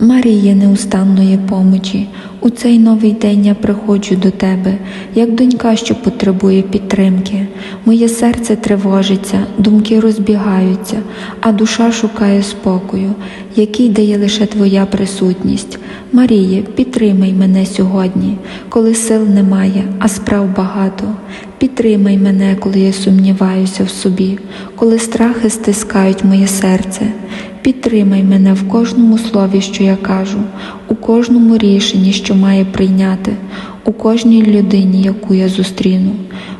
Марія неустанної помочі, у цей новий день я приходжу до тебе, як донька, що потребує підтримки. Моє серце тривожиться, думки розбігаються, а душа шукає спокою, який дає лише Твоя присутність. Маріє, підтримай мене сьогодні, коли сил немає, а справ багато. Підтримай мене, коли я сумніваюся в собі, коли страхи стискають моє серце. Підтримай мене в кожному слові, що я кажу, у кожному рішенні, що маю прийняти, у кожній людині, яку я зустріну.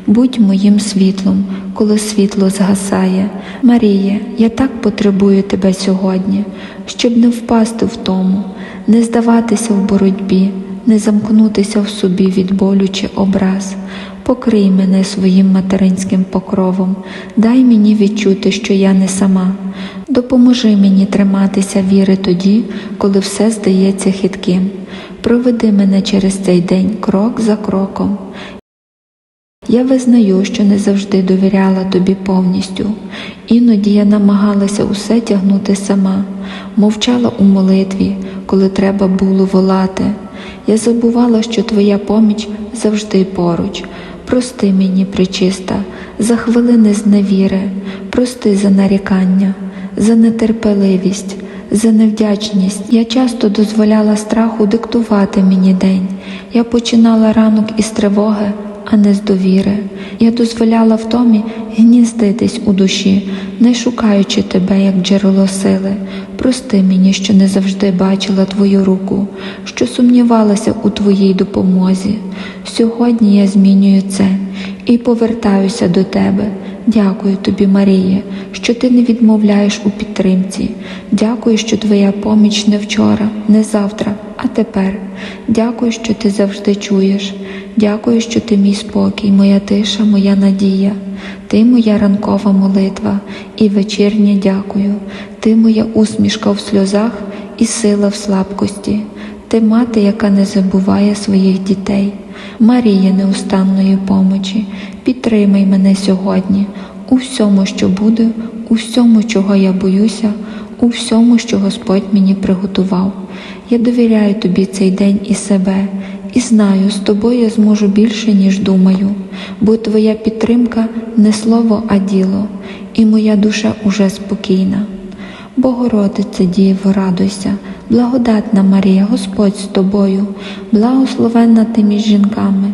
Будь моїм світлом, коли світло згасає. Маріє, я так потребую тебе сьогодні, щоб не впасти в тому, не здаватися в боротьбі, не замкнутися в собі від болю чи образ. Покрий мене своїм материнським покровом, дай мені відчути, що я не сама. Допоможи мені триматися віри тоді, коли все здається хитким. Проведи мене через цей день крок за кроком. Я визнаю, що не завжди довіряла тобі повністю. Іноді я намагалася усе тягнути сама, мовчала у молитві, коли треба було волати. Я забувала, що твоя поміч завжди поруч. Прости мені, причиста, за хвилини зневіри, прости за нарікання, за нетерпеливість, за невдячність. Я часто дозволяла страху диктувати мені день. Я починала ранок із тривоги, а не з довіри. Я дозволяла втомі гніздитись у душі, не шукаючи тебе як джерело сили. Прости мені, що не завжди бачила твою руку, що сумнівалася у твоїй допомозі. Сьогодні я змінюю це і повертаюся до тебе. Дякую тобі, Марія, що ти не відмовляєш у підтримці. Дякую, що твоя поміч не вчора, не завтра, а тепер. Дякую, що ти завжди чуєш. Дякую, що ти мій спокій, моя тиша, моя надія. Ти моя ранкова молитва і вечірнє дякую. Ти моя усмішка в сльозах і сила в слабкості. Ти мати, яка не забуває своїх дітей. Марія неустанної помочі, підтримай мене сьогодні у всьому, що буде, у всьому, чого я боюся, у всьому, що Господь мені приготував. Я довіряю тобі цей день і себе, і знаю, з тобою я зможу більше, ніж думаю, бо твоя підтримка не слово, а діло, і моя душа уже спокійна. Богородице Діво, радуйся, благодатна Марія, Господь з тобою, благословенна ти між жінками,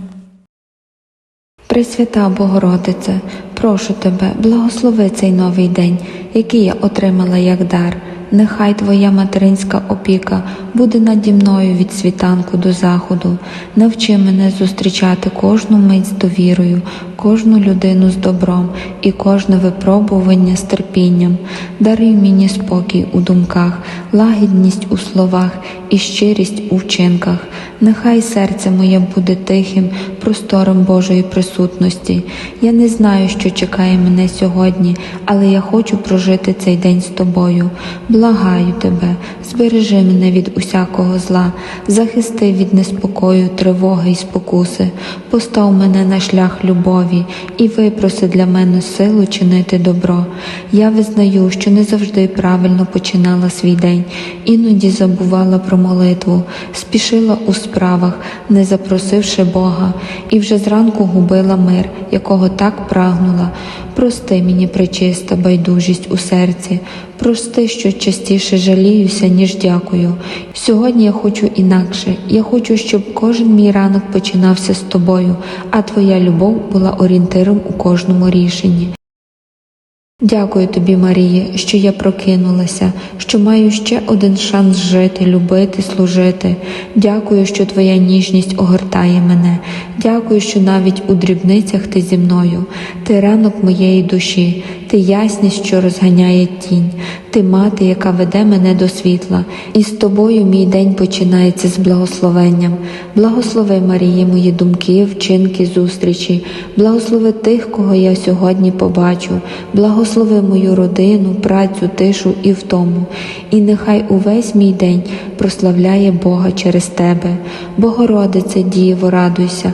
Пресвята Богородице, прошу тебе, благослови цей новий день, який я отримала як дар. Нехай Твоя материнська опіка буде наді мною від світанку до заходу. Навчи мене зустрічати кожну мить з довірою, кожну людину з добром і кожне випробування з терпінням. Даруй мені спокій у думках, лагідність у словах і щирість у вчинках. Нехай серце моє буде тихим, простором Божої присутності. Я не знаю, що чекає мене сьогодні, але я хочу прожити цей день з тобою. Благаю тебе, збережи мене від усякого зла, захисти від неспокою, тривоги й спокуси, постав мене на шлях любові і випроси для мене силу чинити добро. Я визнаю, що не завжди правильно починала свій день, іноді забувала про молитву, спішила у справах, не запросивши Бога, і вже зранку губила мир, якого так прагнула. Прости мені, причиста, байдужість у серці, прости, що частіше жаліюся, ніж дякую. Сьогодні я хочу інакше. Я хочу, щоб кожен мій ранок починався з тобою, а твоя любов була орієнтиром у кожному рішенні. Дякую тобі, Марія, що я прокинулася, що маю ще один шанс жити, любити, служити. Дякую, що твоя ніжність огортає мене. Дякую, що навіть у дрібницях ти зі мною, ти ранок моєї душі, ти ясність, що розганяє тінь, ти мати, яка веде мене до світла, і з тобою мій день починається з благословенням. Благослови, Марії, мої думки, вчинки, зустрічі, благослови тих, кого я сьогодні побачу, благослови мою родину, працю, тишу і втому. І нехай увесь мій день прославляє Бога через тебе. Богородице, Діво, радуйся,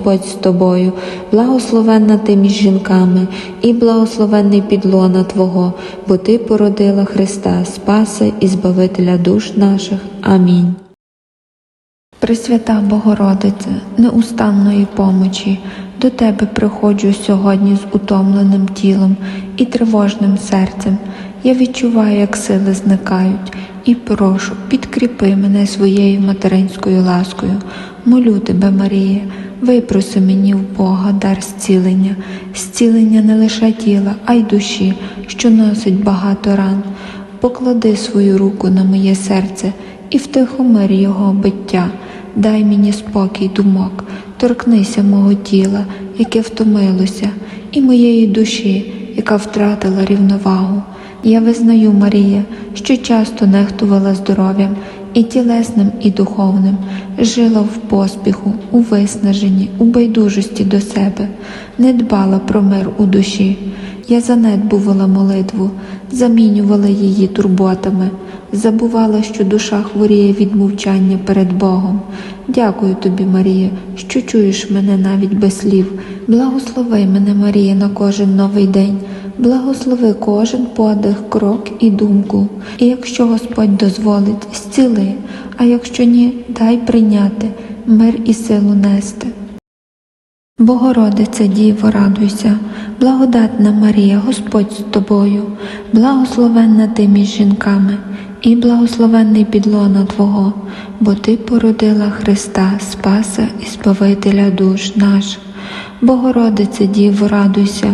з тобою, благословенна ти між жінками, і благословенний підлона Твого, бо Ти породила Христа, Спаса і Збавителя душ наших. Амінь. Пресвята Богородице, неустанної помочі, до Тебе приходжу сьогодні з утомленим тілом і тривожним серцем. Я відчуваю, як сили зникають, і прошу, підкріпи мене своєю материнською ласкою. Молю тебе, Марія, випроси мені в Бога дар зцілення, зцілення не лише тіла, а й душі, що носить багато ран. Поклади свою руку на моє серце і втихомир його биття. Дай мені спокій думок, торкнися мого тіла, яке втомилося, і моєї душі, яка втратила рівновагу. Я визнаю, Марія, що часто нехтувала здоров'ям і тілесним, і духовним, жила в поспіху, у виснаженні, у байдужості до себе, не дбала про мир у душі. Я занедбувала молитву, замінювала її турботами, забувала, що душа хворіє від мовчання перед Богом. Дякую тобі, Марія, що чуєш мене навіть без слів. Благослови мене, Марія, на кожен новий день. Благослови кожен подих, крок і думку. І якщо Господь дозволить, зціли, а якщо ні, дай прийняти мир і силу нести. Богородице Діво, радуйся, благодатна Марія, Господь з тобою, благословенна ти між жінками, і благословенний підлона Твого, бо Ти породила Христа, Спаса і Збавителя душ наших. Богородице Діво, радуйся,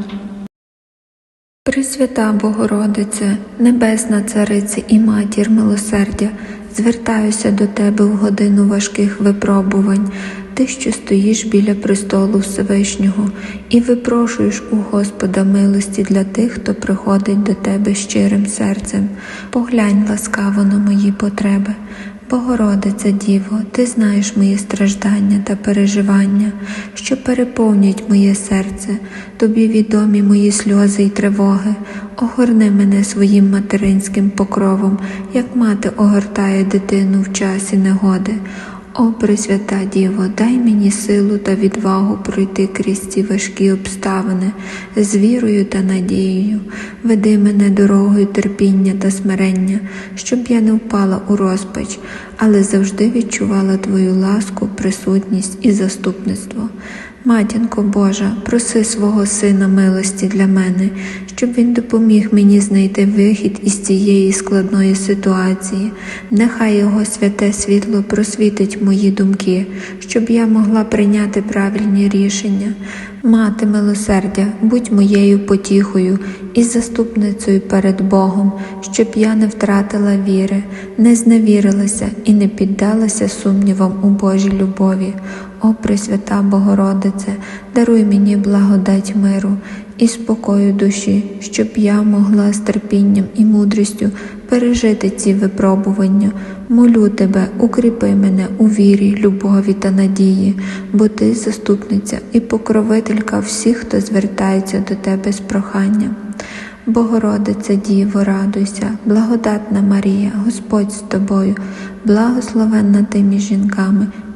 Пресвята Богородице, Небесна Царице і Матір милосердя, звертаюся до Тебе в годину важких випробувань, Ти, що стоїш біля престолу Всевишнього, і випрошуєш у Господа милості для тих, хто приходить до Тебе щирим серцем. Поглянь ласкаво на мої потреби. Богородице Діво, ти знаєш мої страждання та переживання, що переповнять моє серце, тобі відомі мої сльози й тривоги. Огорни мене своїм материнським покровом, як мати огортає дитину в часі негоди. О, Пресвята Діво, дай мені силу та відвагу пройти крізь ці важкі обставини з вірою та надією. Веди мене дорогою терпіння та смирення, щоб я не впала у розпач, але завжди відчувала Твою ласку, присутність і заступництво. Матінко Божа, проси свого Сина милості для мене, щоб Він допоміг мені знайти вихід із цієї складної ситуації. Нехай Його святе світло просвітить мої думки, щоб я могла прийняти правильні рішення. Мати милосердя, будь моєю потіхою і заступницею перед Богом, щоб я не втратила віри, не зневірилася і не піддалася сумнівам у Божій любові. О Пресвята Богородице, даруй мені благодать миру і спокою душі, щоб я могла з терпінням і мудрістю пережити ці випробування. Молю тебе, укріпи мене у вірі, любові та надії, бо ти заступниця і покровителька всіх, хто звертається до тебе з проханням. Богородице Діво, радуйся, благодатна Марія, Господь з тобою, благословенна ти між жінками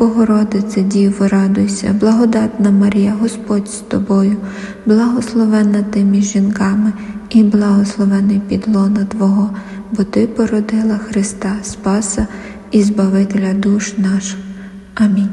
Богородице Діво, радуйся, благодатна Марія, Господь з тобою, благословенна ти між жінками і благословений підлона Твого, бо Ти породила Христа, Спаса і Збавителя душ наших. Амінь.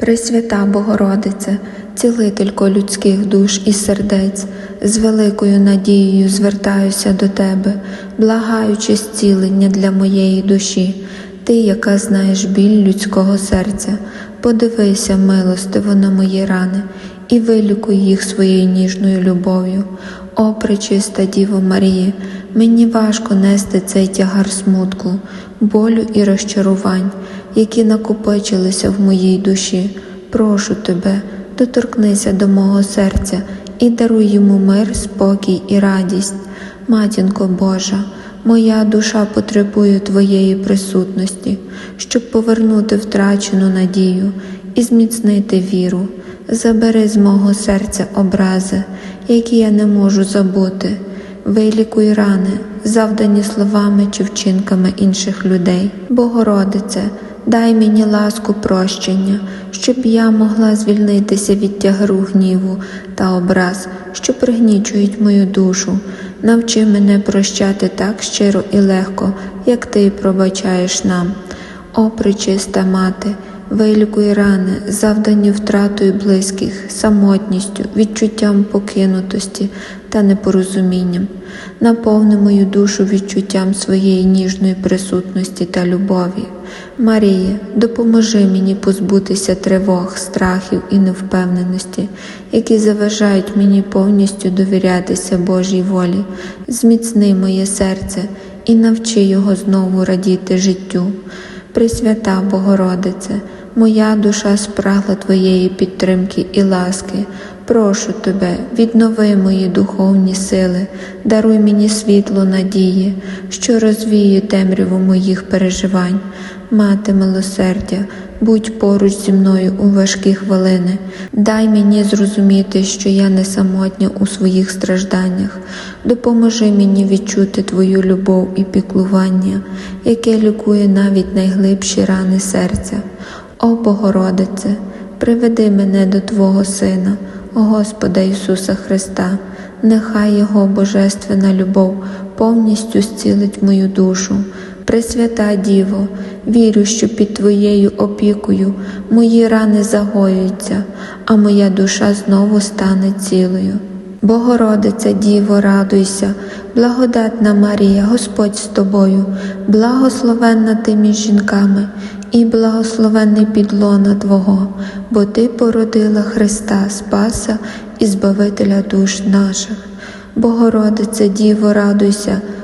Пресвята Богородице, цілителько людських душ і сердець, з великою надією звертаюся до Тебе, благаючи зцілення для моєї душі. Ти, яка знаєш біль людського серця, подивися милостиво на мої рани і вилікуй їх своєю ніжною любов'ю. О, пречиста Діво Марія, мені важко нести цей тягар смутку, болю і розчарувань, які накопичилися в моїй душі. Прошу тебе, доторкнися до мого серця і даруй йому мир, спокій і радість. Матінко Божа, моя душа потребує Твоєї присутності, щоб повернути втрачену надію і зміцнити віру. Забери з мого серця образи, які я не можу забути. Вилікуй рани, завдані словами чи вчинками інших людей. Богородице, дай мені ласку прощення, щоб я могла звільнитися від тягару гніву та образ, що пригнічують мою душу. Навчи мене прощати так щиро і легко, як ти пробачаєш нам. О, причиста мати! Вилікуй рани, завдані втратою близьких, самотністю, відчуттям покинутості та непорозумінням. Наповни мою душу відчуттям своєї ніжної присутності та любові. Марія, допоможи мені позбутися тривог, страхів і невпевненості, які заважають мені повністю довірятися Божій волі. Зміцни моє серце і навчи його знову радіти життю. Пресвята Богородице, моя душа спрагла Твоєї підтримки і ласки. Прошу Тебе, віднови мої духовні сили, даруй мені світло надії, що розвіє темряву моїх переживань. Мати милосердя, будь поруч зі мною у важкі хвилини, дай мені зрозуміти, що я не самотня у своїх стражданнях, допоможи мені відчути Твою любов і піклування, яке лікує навіть найглибші рани серця. О Богородице, приведи мене до Твого Сина, Господа Ісуса Христа, нехай Його божественна любов повністю зцілить мою душу. Пресвята Діво, вірю, що під Твоєю опікою мої рани загоюються, а моя душа знову стане цілою. Богородиця Діво, радуйся, благодатна Марія, Господь з тобою, благословенна ти між жінками і благословенний підлона Твого, бо Ти породила Христа Спаса і Збавителя душ наших. Богородице Діво, радуйся,